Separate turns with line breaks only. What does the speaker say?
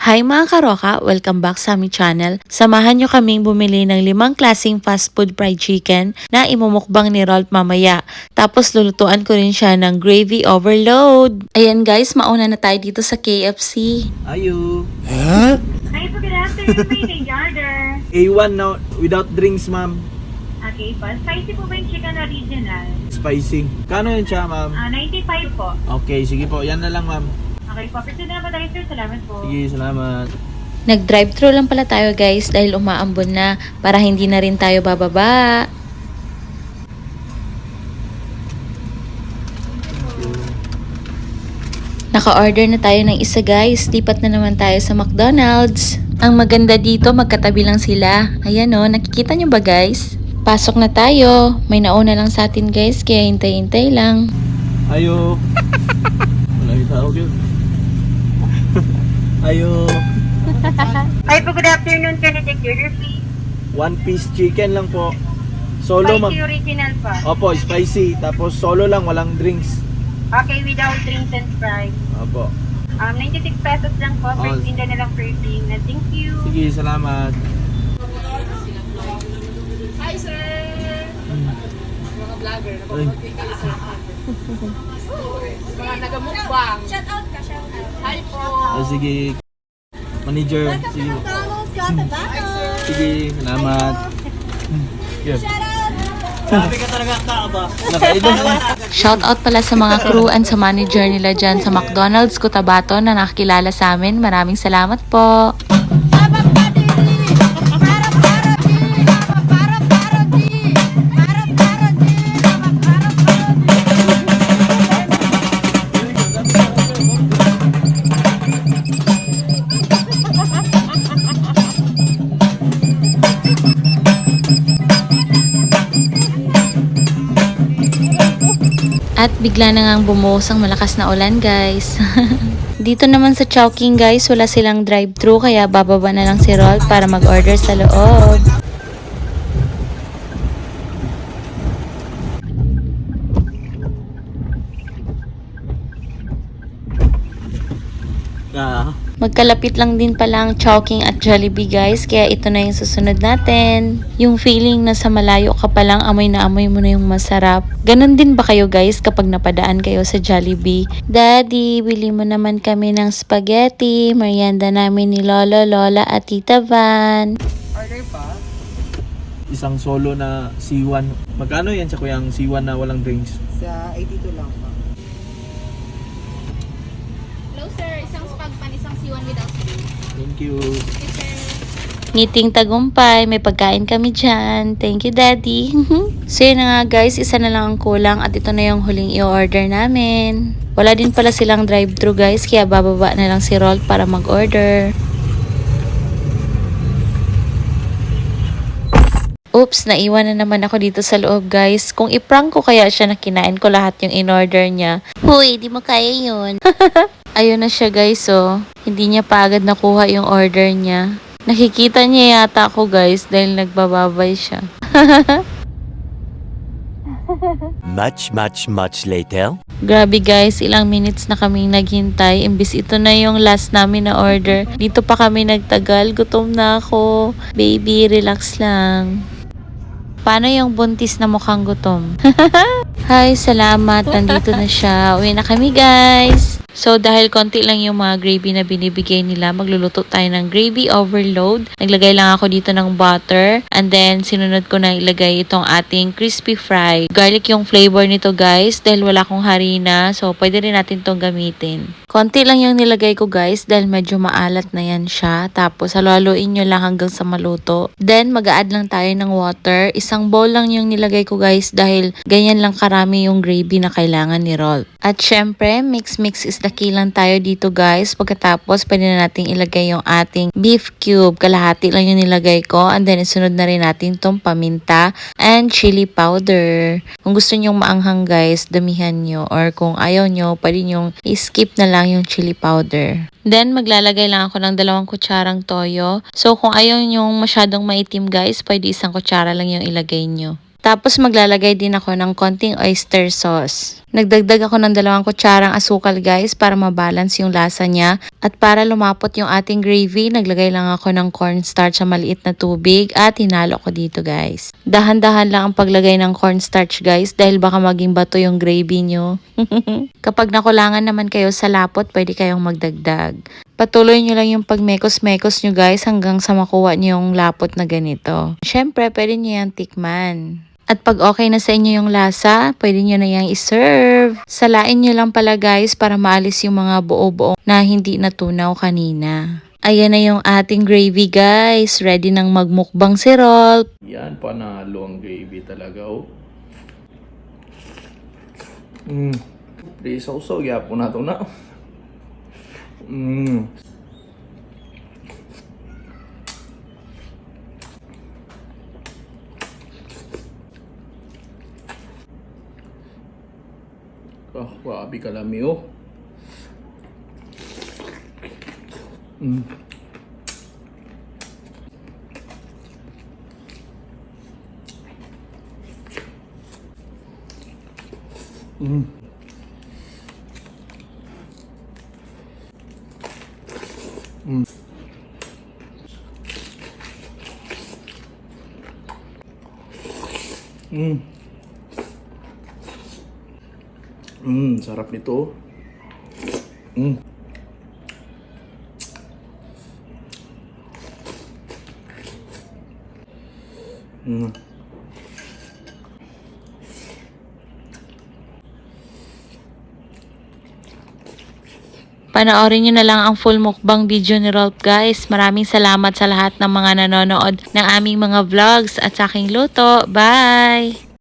Hi mga karoka! Welcome back sa aming channel. Samahan nyo kaming bumili ng limang klaseng fast food fried chicken na imumukbang ni Rolf mamaya. Tapos lulutuan ko rin siya ng gravy overload. Ayan guys, mauna na tayo dito sa KFC.
Ayo.
Hi po, good afternoon. May change order.
A1 now without drinks, ma'am.
Okay po. Spicy po ba yung chicken original?
Spicy. Kano yun siya, ma'am?
Ah, 95 po.
Okay, sige po. Yan na lang, ma'am.
Okay po. Pwede na ba tayo, sir? Salamat po.
Sige, salamat.
Nag-drive-thru lang pala tayo guys dahil umaambon na para hindi na rin tayo bababa. Naka-order na tayo ng isa guys. Lipat na naman tayo sa McDonald's. Ang maganda dito, magkatabi lang sila. Ayan o, nakikita nyo ba guys? Pasok na tayo. May nauna lang sa atin guys, kaya hintay-hintay lang.
Ayo. Wala yung tawag yun. Ayo.
Hi po, good afternoon. Can I take your please?
One piece chicken lang po. Solo,
Spicy
ma'am.
original po.
Opo, spicy. Tapos solo lang, walang drinks.
Okay, without drinks and fries.
Opo.
Um, 96 pesos lang po.
Oh.
First window na lang for eating. Na thank you.
Sige, salamat.
Hi, sir! Mga vlogger,
Ay,
mga nagamukbang. Shout out ka, shout out. Hi po!
ah, sige. Manager. Sige. Sige, salamat. Yeah. Grabe ka talaga kaaba. Nakaidol.
Shoutout pala sa mga crew and sa manager nila dyan sa McDonald's Cotabato na nakakilala sa amin. Maraming salamat po. At bigla na ngang bumuhos ang malakas na ulan guys. Dito naman sa Chowking guys, wala silang drive-thru kaya bababa na lang si Rolf para mag-order sa loob. Magkalapit lang din pala ang Chowking at Jollibee guys, kaya ito na yung susunod natin. Yung feeling na sa malayo ka pa lang, amoy na amoy mo na yung masarap. Ganon din ba kayo guys kapag napadaan kayo sa Jollibee? Daddy, bili mo naman kami ng spaghetti, merienda namin ni Lolo, Lola at Tita Van.
Order pa?
isang solo na C1. Magkano yan sa kuyang C1 na walang drinks?
Sa 82 lang pa.
Hello sir, isang spag siwan without.
Thank you.
Ngiting tagumpay, may pagkain kami dyan. Thank you, Daddy. so yun na nga guys, isa na lang ang kulang at ito na yung huling i-order namin. Wala din pala silang drive-thru guys, kaya bababa na lang si Rolf para mag-order. Oops, naiwan na naman ako dito sa loob guys. Kung iprank ko kaya siya na kinain ko lahat yung in-order niya. Huy, di mo kaya yun. Ayun na siya guys oh. Hindi niya pa agad nakuha yung order niya. Nakikita niya yata ako guys dahil nagbababay siya.
Much, much, much later.
Grabe guys, ilang minutes na kaming naghintay. Imbis ito na yung last namin na order. Dito pa kami nagtagal. Gutom na ako. Baby, relax lang. Paano yung buntis na mukhang gutom? Hi, salamat. Nandito na siya. Uwi na kami guys. So dahil konti lang yung mga gravy na binibigay nila, magluluto tayo ng gravy overload. Naglagay lang ako dito ng butter. And then sinunod ko na ilagay itong ating crispy fry. Garlic yung flavor nito guys dahil wala akong harina. So pwede rin natin tong gamitin. Konti lang yung nilagay ko guys dahil medyo maalat na yan siya. Tapos halo-haloin nyo lang hanggang sa maluto. Then mag-add lang tayo ng water. Isang bowl lang yung nilagay ko guys dahil ganyan lang karami yung gravy na kailangan ni Rolf. At syempre, mix-mix is the key lang tayo dito guys. Pagkatapos, pwede na natin ilagay yung ating beef cube. Kalahati lang yung nilagay ko. And then, isunod na rin natin tong paminta and chili powder. Kung gusto nyong maanghang guys, damihan nyo. Or kung ayaw nyo, pwede nyong skip na lang yung chili powder. Then, maglalagay lang ako ng dalawang kutsarang toyo. So, kung ayaw nyong masyadong maitim guys, pwede isang kutsara lang yung ilagay nyo. Tapos maglalagay din ako ng konting oyster sauce. Nagdagdag ako ng dalawang kutsarang asukal guys para mabalance yung lasa niya. At para lumapot yung ating gravy, naglagay lang ako ng cornstarch sa maliit na tubig at hinalo ko dito guys. Dahan-dahan lang ang paglagay ng cornstarch guys dahil baka maging bato yung gravy nyo. Kapag nakulangan naman kayo sa lapot, pwede kayong magdagdag. Patuloy nyo lang yung pagmekos-mekos nyo guys hanggang sa makuha nyo yung lapot na ganito. Siyempre, pwede nyo yung tikman. At pag okay na sa inyo yung lasa, pwede nyo na yung iserve. Salain nyo lang pala guys para maalis yung mga buo-buo na hindi natunaw kanina. Ayan na yung ating gravy guys. Ready nang magmukbang si Rolf.
Yan, panalo ang gravy talaga, oh. Mm. Pre, sausaw, yapo na to na. Mm. Ah, grabe kalami, oh. Mm. Mm. Mm. Mm. Mm, sarap nito. Mm. Mm.
Panoorin nyo na lang ang full mukbang video ni Rolf guys. Maraming salamat sa lahat ng mga nanonood ng aming mga vlogs at sa aking luto. Bye!